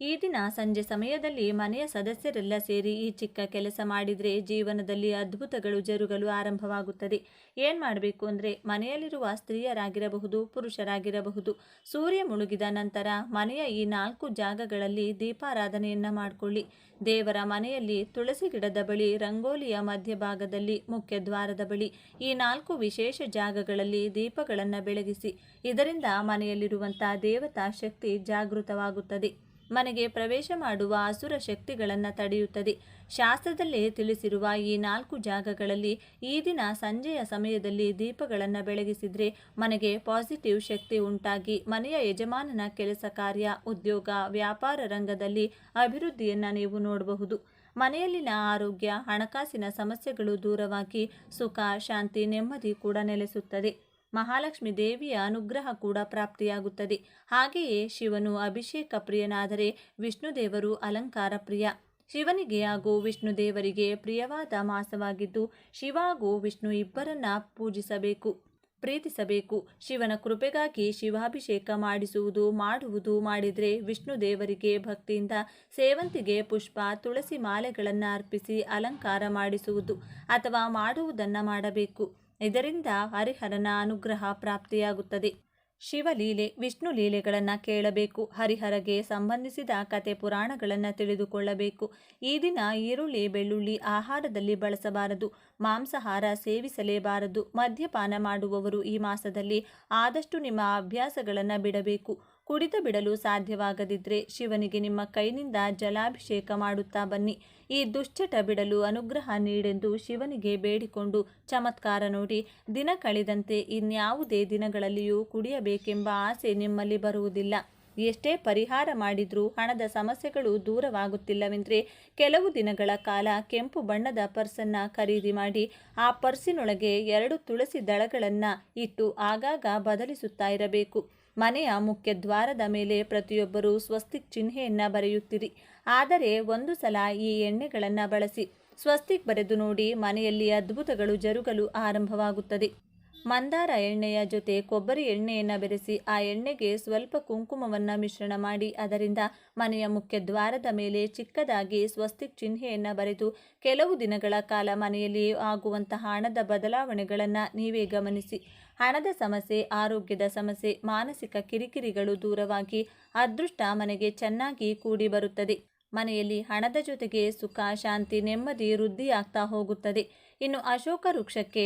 ಈ ದಿನ ಸಂಜೆ ಸಮಯದಲ್ಲಿ ಮನೆಯ ಸದಸ್ಯರೆಲ್ಲ ಸೇರಿ ಈ ಚಿಕ್ಕ ಕೆಲಸ ಮಾಡಿದರೆ ಜೀವನದಲ್ಲಿ ಅದ್ಭುತಗಳು ಜರುಗಲು ಆರಂಭವಾಗುತ್ತದೆ. ಏನು ಮಾಡಬೇಕು ಅಂದರೆ ಮನೆಯಲ್ಲಿರುವ ಸ್ತ್ರೀಯರಾಗಿರಬಹುದು, ಪುರುಷರಾಗಿರಬಹುದು. ಸೂರ್ಯ ಮುಳುಗಿದ ನಂತರ ಮನೆಯ ಈ ನಾಲ್ಕು ಜಾಗಗಳಲ್ಲಿ ದೀಪಾರಾಧನೆಯನ್ನು ಮಾಡಿಕೊಳ್ಳಿ. ದೇವರ ಮನೆಯಲ್ಲಿ ತುಳಸಿ ಗಿಡದ ಬಳಿ, ರಂಗೋಲಿಯ ಮಧ್ಯಭಾಗದಲ್ಲಿ ಮುಖ್ಯ ದ್ವಾರದ ಬಳಿ ಈ ನಾಲ್ಕು ವಿಶೇಷ ಜಾಗಗಳಲ್ಲಿ ದೀಪಗಳನ್ನು ಬೆಳಗಿಸಿ. ಇದರಿಂದ ಮನೆಯಲ್ಲಿರುವಂಥ ದೇವತಾ ಶಕ್ತಿ ಜಾಗೃತವಾಗುತ್ತದೆ. ಮನೆಗೆ ಪ್ರವೇಶ ಮಾಡುವ ಅಸುರ ಶಕ್ತಿಗಳನ್ನು ತಡೆಯುತ್ತದೆ. ಶಾಸ್ತ್ರದಲ್ಲೇ ತಿಳಿಸಿರುವ ಈ ನಾಲ್ಕು ಜಾಗಗಳಲ್ಲಿ ಈ ದಿನ ಸಂಜೆಯ ಸಮಯದಲ್ಲಿ ದೀಪಗಳನ್ನು ಬೆಳಗಿಸಿದರೆ ಮನೆಗೆ ಪಾಸಿಟಿವ್ ಶಕ್ತಿ ಉಂಟಾಗಿ ಮನೆಯ ಯಜಮಾನನ ಕೆಲಸ ಕಾರ್ಯ, ಉದ್ಯೋಗ, ವ್ಯಾಪಾರ ರಂಗದಲ್ಲಿ ಅಭಿವೃದ್ಧಿಯನ್ನು ನೀವು ನೋಡಬಹುದು. ಮನೆಯಲ್ಲಿನ ಆರೋಗ್ಯ, ಹಣಕಾಸಿನ ಸಮಸ್ಯೆಗಳು ದೂರವಾಗಿ ಸುಖ, ಶಾಂತಿ, ನೆಮ್ಮದಿ ಕೂಡ ನೆಲೆಸುತ್ತದೆ. ಮಹಾಲಕ್ಷ್ಮಿ ದೇವಿಯ ಅನುಗ್ರಹ ಕೂಡ ಪ್ರಾಪ್ತಿಯಾಗುತ್ತದೆ. ಹಾಗೆಯೇ ಶಿವನು ಅಭಿಷೇಕ ಪ್ರಿಯನಾದರೆ ವಿಷ್ಣುದೇವರು ಅಲಂಕಾರ ಪ್ರಿಯ. ಶಿವನಿಗೆ ಹಾಗೂ ವಿಷ್ಣು ದೇವರಿಗೆ ಪ್ರಿಯವಾದ ಮಾಸವಾಗಿದ್ದು ಶಿವ ಹಾಗೂ ವಿಷ್ಣು ಇಬ್ಬರನ್ನ ಪೂಜಿಸಬೇಕು, ಪ್ರೀತಿಸಬೇಕು. ಶಿವನ ಕೃಪೆಗಾಗಿ ಶಿವಾಭಿಷೇಕ ಮಾಡಿಸುವುದು, ಮಾಡುವುದು ಮಾಡಿದರೆ ವಿಷ್ಣು ದೇವರಿಗೆ ಭಕ್ತಿಯಿಂದ ಸೇವಂತಿಗೆ ಪುಷ್ಪ, ತುಳಸಿ ಮಾಲೆಗಳನ್ನು ಅರ್ಪಿಸಿ ಅಲಂಕಾರ ಮಾಡಿಸುವುದು ಅಥವಾ ಮಾಡುವುದನ್ನು ಮಾಡಬೇಕು. ಇದರಿಂದ ಹರಿಹರನ ಅನುಗ್ರಹ ಪ್ರಾಪ್ತಿಯಾಗುತ್ತದೆ. ಶಿವಲೀಲೆ, ವಿಷ್ಣು ಲೀಲೆಗಳನ್ನು ಕೇಳಬೇಕು. ಹರಿಹರಗೆ ಸಂಬಂಧಿಸಿದ ಕತೆ ಪುರಾಣಗಳನ್ನು ತಿಳಿದುಕೊಳ್ಳಬೇಕು. ಈ ದಿನ ಈರುಳ್ಳಿ, ಬೆಳ್ಳುಳ್ಳಿ ಆಹಾರದಲ್ಲಿ ಬಳಸಬಾರದು. ಮಾಂಸಾಹಾರ ಸೇವಿಸಲೇಬಾರದು. ಮದ್ಯಪಾನ ಮಾಡುವವರು ಈ ಮಾಸದಲ್ಲಿ ಆದಷ್ಟು ನಿಮ್ಮ ಅಭ್ಯಾಸಗಳನ್ನು ಬಿಡಬೇಕು. ಕುಡಿತ ಬಿಡಲು ಸಾಧ್ಯವಾಗದಿದ್ದರೆ ಶಿವನಿಗೆ ನಿಮ್ಮ ಕೈನಿಂದ ಜಲಾಭಿಷೇಕ ಮಾಡುತ್ತಾ ಬನ್ನಿ. ಈ ದುಶ್ಚಟ ಬಿಡಲು ಅನುಗ್ರಹ ನೀಡೆಂದು ಶಿವನಿಗೆ ಬೇಡಿಕೊಂಡು ಚಮತ್ಕಾರ ನೋಡಿ. ದಿನ ಕಳೆದಂತೆ ಇನ್ಯಾವುದೇ ದಿನಗಳಲ್ಲಿಯೂ ಕುಡಿಯಬೇಕೆಂಬ ಆಸೆ ನಿಮ್ಮಲ್ಲಿ ಬರುವುದಿಲ್ಲ. ಎಷ್ಟೇ ಪರಿಹಾರ ಮಾಡಿದರೂ ಹಣದ ಸಮಸ್ಯೆಗಳು ದೂರವಾಗುತ್ತಿಲ್ಲವೆಂದರೆ ಕೆಲವು ದಿನಗಳ ಕಾಲ ಕೆಂಪು ಬಣ್ಣದ ಪರ್ಸನ್ನು ಖರೀದಿ ಮಾಡಿ ಆ ಪರ್ಸಿನೊಳಗೆ ಎರಡು ತುಳಸಿ ದಳಗಳನ್ನು ಇಟ್ಟು ಆಗಾಗ ಬದಲಿಸುತ್ತಾ ಇರಬೇಕು. ಮನೆಯ ಮುಖ್ಯ ದ್ವಾರದ ಮೇಲೆ ಪ್ರತಿಯೊಬ್ಬರೂ ಸ್ವಸ್ತಿಕ್ ಚಿಹ್ನೆಯನ್ನು ಬರೆಯುತ್ತಿರಿ. ಆದರೆ ಒಂದು ಸಲ ಈ ಎಣ್ಣೆಗಳನ್ನು ಬಳಸಿ ಸ್ವಸ್ತಿಕ್ ಬರೆದು ನೋಡಿ ಮನೆಯಲ್ಲಿ ಅದ್ಭುತಗಳು ಜರುಗಲು ಆರಂಭವಾಗುತ್ತದೆ. ಮಂದಾರ ಎಣ್ಣೆಯ ಜೊತೆ ಕೊಬ್ಬರಿ ಎಣ್ಣೆಯನ್ನು ಬೆರೆಸಿ ಆ ಎಣ್ಣೆಗೆ ಸ್ವಲ್ಪ ಕುಂಕುಮವನ್ನು ಮಿಶ್ರಣ ಮಾಡಿ ಅದರಿಂದ ಮನೆಯ ಮುಖ್ಯ ದ್ವಾರದ ಮೇಲೆ ಚಿಕ್ಕದಾಗಿ ಸ್ವಸ್ತಿಕ್ ಚಿಹ್ನೆಯನ್ನು ಬರೆದು ಕೆಲವು ದಿನಗಳ ಕಾಲ ಮನೆಯಲ್ಲಿ ಆಗುವಂತಹ ಹಣದ ಬದಲಾವಣೆಗಳನ್ನು ನೀವೇ ಗಮನಿಸಿ. ಹಣದ ಸಮಸ್ಯೆ, ಆರೋಗ್ಯದ ಸಮಸ್ಯೆ, ಮಾನಸಿಕ ಕಿರಿಕಿರಿಗಳು ದೂರವಾಗಿ ಅದೃಷ್ಟ ಮನೆಗೆ ಚೆನ್ನಾಗಿ ಕೂಡಿ ಬರುತ್ತದೆ. ಮನೆಯಲ್ಲಿ ಹಣದ ಜೊತೆಗೆ ಸುಖ, ಶಾಂತಿ, ನೆಮ್ಮದಿ, ವೃದ್ಧಿಯಾಗ್ತಾ ಹೋಗುತ್ತದೆ. ಇನ್ನು ಅಶೋಕ ವೃಕ್ಷಕ್ಕೆ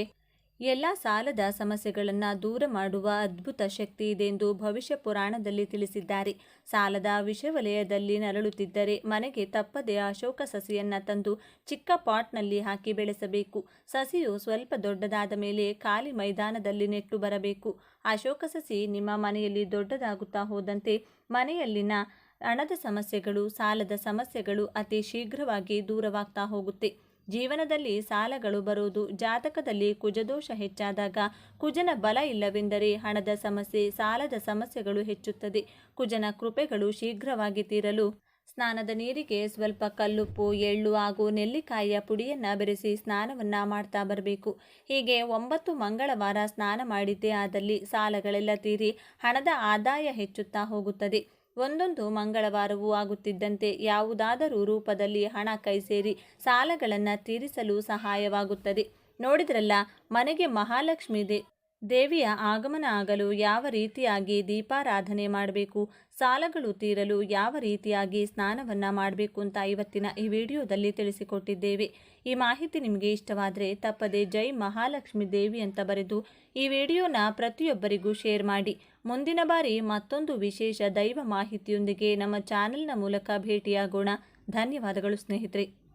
ಎಲ್ಲ ಸಾಲದ ಸಮಸ್ಯೆಗಳನ್ನು ದೂರ ಮಾಡುವ ಅದ್ಭುತ ಶಕ್ತಿ ಇದೆ ಎಂದು ಭವಿಷ್ಯ ಪುರಾಣದಲ್ಲಿ ತಿಳಿಸಿದ್ದಾರೆ. ಸಾಲದ ವಿಷವಲಯದಲ್ಲಿ ನರಳುತ್ತಿದ್ದರೆ ಮನೆಗೆ ತಪ್ಪದೆ ಅಶೋಕ ಸಸಿಯನ್ನು ತಂದು ಚಿಕ್ಕ ಪಾಟ್ನಲ್ಲಿ ಹಾಕಿ ಬೆಳೆಸಬೇಕು. ಸಸಿಯು ಸ್ವಲ್ಪ ದೊಡ್ಡದಾದ ಮೇಲೆ ಖಾಲಿ ಮೈದಾನದಲ್ಲಿ ನೆಟ್ಟು ಬರಬೇಕು. ಅಶೋಕ ಸಸಿ ನಿಮ್ಮ ಮನೆಯಲ್ಲಿ ದೊಡ್ಡದಾಗುತ್ತಾ ಹೋದಂತೆ ಮನೆಯಲ್ಲಿನ ಹಣದ ಸಮಸ್ಯೆಗಳು, ಸಾಲದ ಸಮಸ್ಯೆಗಳು ಅತಿ ಶೀಘ್ರವಾಗಿ ದೂರವಾಗ್ತಾ ಹೋಗುತ್ತೆ. ಜೀವನದಲ್ಲಿ ಸಾಲಗಳು ಬರುವುದು ಜಾತಕದಲ್ಲಿ ಕುಜದೋಷ ಹೆಚ್ಚಾದಾಗ ಕುಜನ ಬಲ ಇಲ್ಲವೆಂದರೆ ಹಣದ ಸಮಸ್ಯೆ, ಸಾಲದ ಸಮಸ್ಯೆಗಳು ಹೆಚ್ಚುತ್ತದೆ. ಕುಜನ ಕೃಪೆಗಳು ಶೀಘ್ರವಾಗಿ ತೀರಲು ಸ್ನಾನದ ನೀರಿಗೆ ಸ್ವಲ್ಪ ಕಲ್ಲುಪ್ಪು, ಎಳ್ಳು ಹಾಗೂ ನೆಲ್ಲಿಕಾಯಿಯ ಪುಡಿಯನ್ನು ಬೆರೆಸಿ ಸ್ನಾನವನ್ನು ಮಾಡ್ತಾ ಬರಬೇಕು. ಹೀಗೆ ಒಂಬತ್ತು ಮಂಗಳವಾರ ಸ್ನಾನ ಮಾಡಿದ್ದೇ ಆದಲ್ಲಿ ಸಾಲಗಳೆಲ್ಲ ತೀರಿ ಹಣದ ಆದಾಯ ಹೆಚ್ಚುತ್ತಾ ಹೋಗುತ್ತದೆ. ಒಂದೊಂದು ಮಂಗಳವಾರವೂ ಆಗುತ್ತಿದ್ದಂತೆ ಯಾವುದಾದರೂ ರೂಪದಲ್ಲಿ ಹಣ ಕೈ ಸೇರಿ ಸಾಲಗಳನ್ನು ತೀರಿಸಲು ಸಹಾಯವಾಗುತ್ತದೆ. ನೋಡಿದ್ರಲ್ಲ, ಮನೆಗೆ ಮಹಾಲಕ್ಷ್ಮಿ ದೇ ದೇವಿಯ ಆಗಮನ ಆಗಲು ಯಾವ ರೀತಿಯಾಗಿ ದೀಪಾರಾಧನೆ ಮಾಡಬೇಕು, ಸಾಲಗಳು ತೀರಲು ಯಾವ ರೀತಿಯಾಗಿ ಸ್ನಾನವನ್ನು ಮಾಡಬೇಕು ಅಂತ ಇವತ್ತಿನ ಈ ವಿಡಿಯೋದಲ್ಲಿ ತಿಳಿಸಿಕೊಟ್ಟಿದ್ದೇವೆ. ಈ ಮಾಹಿತಿ ನಿಮಗೆ ಇಷ್ಟವಾದರೆ ತಪ್ಪದೆ ಜೈ ಮಹಾಲಕ್ಷ್ಮಿ ದೇವಿ ಅಂತ ಬರೆದು ಈ ವಿಡಿಯೋನ ಪ್ರತಿಯೊಬ್ಬರಿಗೂ ಶೇರ್ ಮಾಡಿ. ಮುಂದಿನ ಬಾರಿ ಮತ್ತೊಂದು ವಿಶೇಷ ದೈವ ಮಾಹಿತಿಯೊಂದಿಗೆ ನಮ್ಮ ಚಾನೆಲ್ನ ಮೂಲಕ ಭೇಟಿಯಾಗೋಣ. ಧನ್ಯವಾದಗಳು ಸ್ನೇಹಿತರೆ.